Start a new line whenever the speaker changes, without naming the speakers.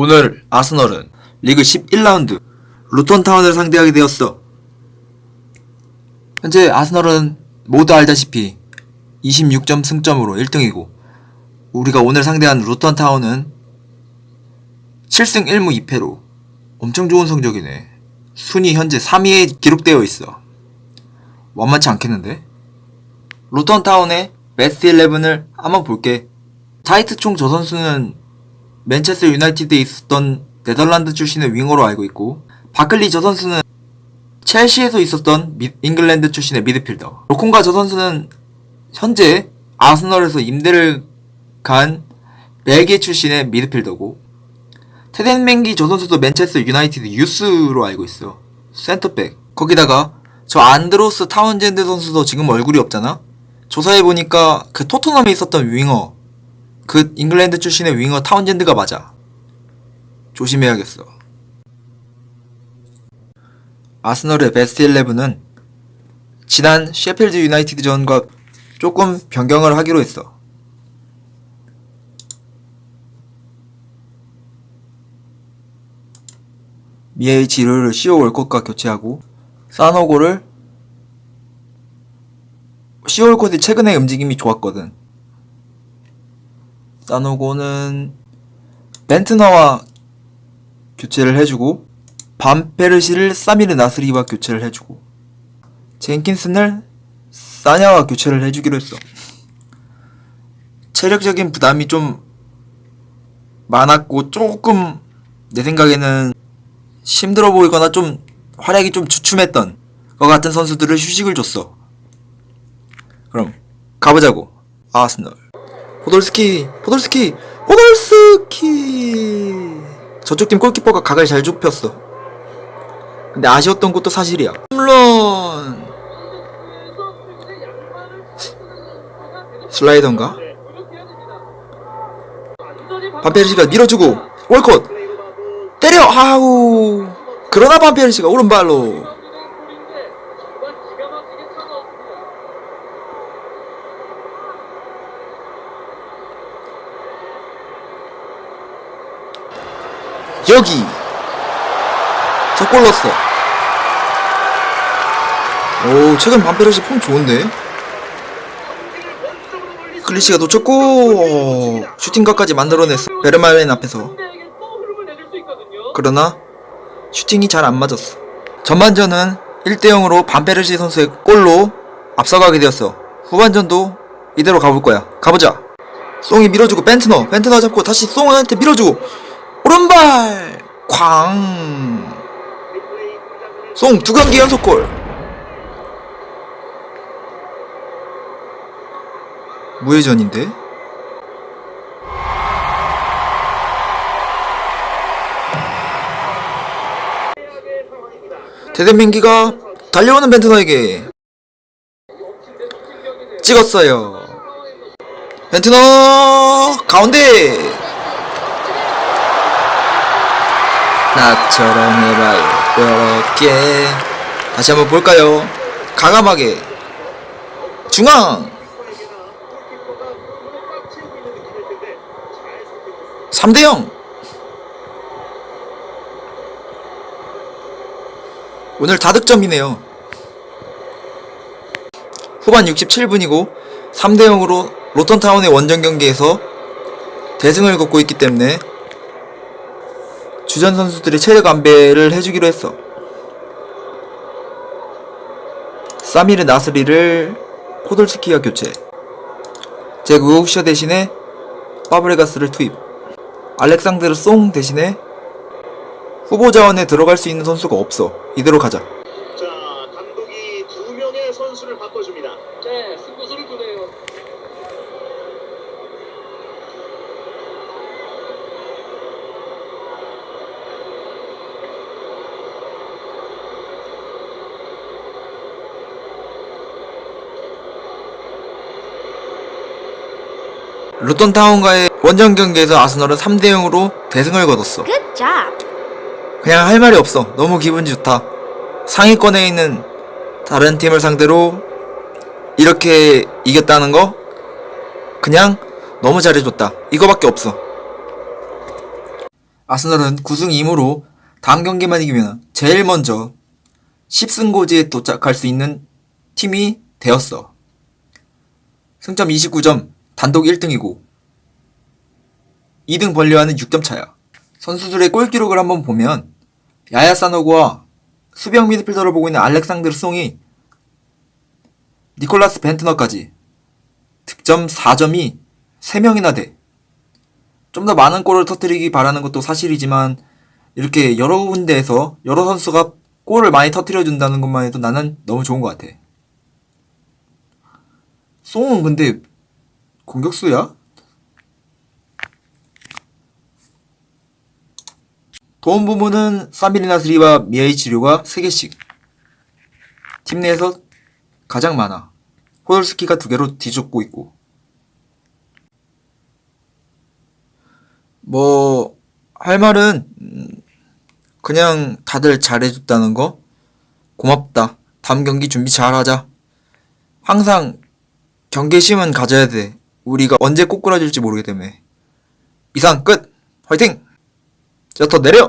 오늘 아스널은 리그 11라운드 루턴타운을 상대하게 되었어. 현재 아스널은 모두 알다시피 26점 승점으로 1등이고 우리가 오늘 상대한 루턴타운은 7승 1무 2패로 엄청 좋은 성적이네. 순위 현재 3위에 기록되어 있어. 완만치 않겠는데? 루턴타운의 베스트 11을 한번 볼게. 타이트 총 저 선수는 맨체스터 유나이티드에 있었던 네덜란드 출신의 윙어로 알고 있고 바클리 저 선수는 첼시에서 있었던 미- 잉글랜드 출신의 미드필더. 로콘가 저 선수는 현재 아스널에서 임대를 간 벨기에 출신의 미드필더고 테덴맹기 저 선수도 맨체스터 유나이티드 유스로 알고 있어. 센터백. 거기다가 저 안드로스 타운젠드 선수도 지금 얼굴이 없잖아? 조사해보니까 그 토트넘에 있었던 윙어 그 잉글랜드 출신의 윙어 타운젠드가 맞아. 조심해야겠어. 아스널의 베스트 11은 지난 셰필드 유나이티드전과 조금 변경을 하기로 했어. 미에이치 를 시오 월컷과 교체하고 사노고를 시오 월컷이 최근에 움직임이 좋았거든. 사노고는 벤트너와 교체를 해주고 반페르시를 사미르 나스리와 교체를 해주고 젠킨슨을 사냐와 교체를 해주기로 했어. 체력적인 부담이 좀 많았고 조금 내 생각에는 힘들어 보이거나 좀 활약이 좀 주춤했던 것 같은 선수들을 휴식을 줬어. 그럼 가보자고 아스널. 포돌스키, 포돌스키, 포돌스키. 저쪽 팀 골키퍼가 각을 잘 좁혔어. 근데 아쉬웠던 것도 사실이야. 홈런. 슬라이더인가? 반페르시가 밀어주고 월컷 때려 아우 그러나 반페르시가 오른발로 여기 저골 넣었어. 오 최근 반페르시 폼 좋은데? 클리시가 놓쳤고 어, 슈팅각까지 만들어냈어 베르마멘 앞에서. 그러나 슈팅이 잘 안 맞았어. 전반전은 1대0으로 반페르시 선수의 골로 앞서가게 되었어. 후반전도 이대로 가볼 거야. 가보자. 송이 밀어주고 벤트너. 벤트너 잡고 다시 송한테 밀어주고 오른발. 쾅송 두 경기 연속 골. 무회전인데? 대대민기가 달려오는 벤트너에게 찍었어요. 벤트너 가운데 나처럼 해봐요. 이렇게. 다시 한번 볼까요? 가감하게. 중앙. 3대0 오늘 다득점이네요. 후반 67분이고 3대 0으로 로턴타운의 원정 경기에서 대승을 거고 있기 때문에 주전 선수들이 체력 안배를 해주기로 했어. 사미르 나스리를 포돌스키와 교체. 제구우셔 대신에 파브레가스를 투입. 알렉산드르 송 대신에 후보 자원에 들어갈 수 있는 선수가 없어. 이대로 가자.
자, 감독이 두 명의 선수를 바꿔줍니다.
네, 승부수를 두네요.
루턴타운과의 원정 경기에서 아스널은 3대 0으로 대승을 거뒀어.
Good job.
그냥 할 말이 없어. 너무 기분 좋다. 상위권에 있는 다른 팀을 상대로 이렇게 이겼다는 거 그냥 너무 잘해줬다. 이거밖에 없어. 아스널은 9승 2무로 다음 경기만 이기면 제일 먼저 10승고지에 도착할 수 있는 팀이 되었어. 승점 29점, 단독 1등이고 2등 벌려하는 6점 차야. 선수들의 골 기록을 한번 보면 야야 사노고와 수비형 미드필더를 보고 있는 알렉산드르 송이 니콜라스 벤트너까지 득점 4점이 3명이나 돼. 좀 더 많은 골을 터뜨리기 바라는 것도 사실이지만 이렇게 여러 군데에서 여러 선수가 골을 많이 터뜨려 준다는 것만 해도 나는 너무 좋은 것 같아. 송은 근데 공격수야? 도움 부분은 사미리나 스리와 미에이치류가 3개씩. 팀 내에서 가장 많아. 호돌스키가 2개로 뒤쫓고 있고. 뭐, 할 말은, 음, 그냥 다들 잘해줬다는 거? 고맙다. 다음 경기 준비 잘하자. 항상 경계심은 가져야 돼. 우리가 언제 꼬꾸라질지 모르기 때문에. 이상 끝! 화이팅! 자, 더 내려!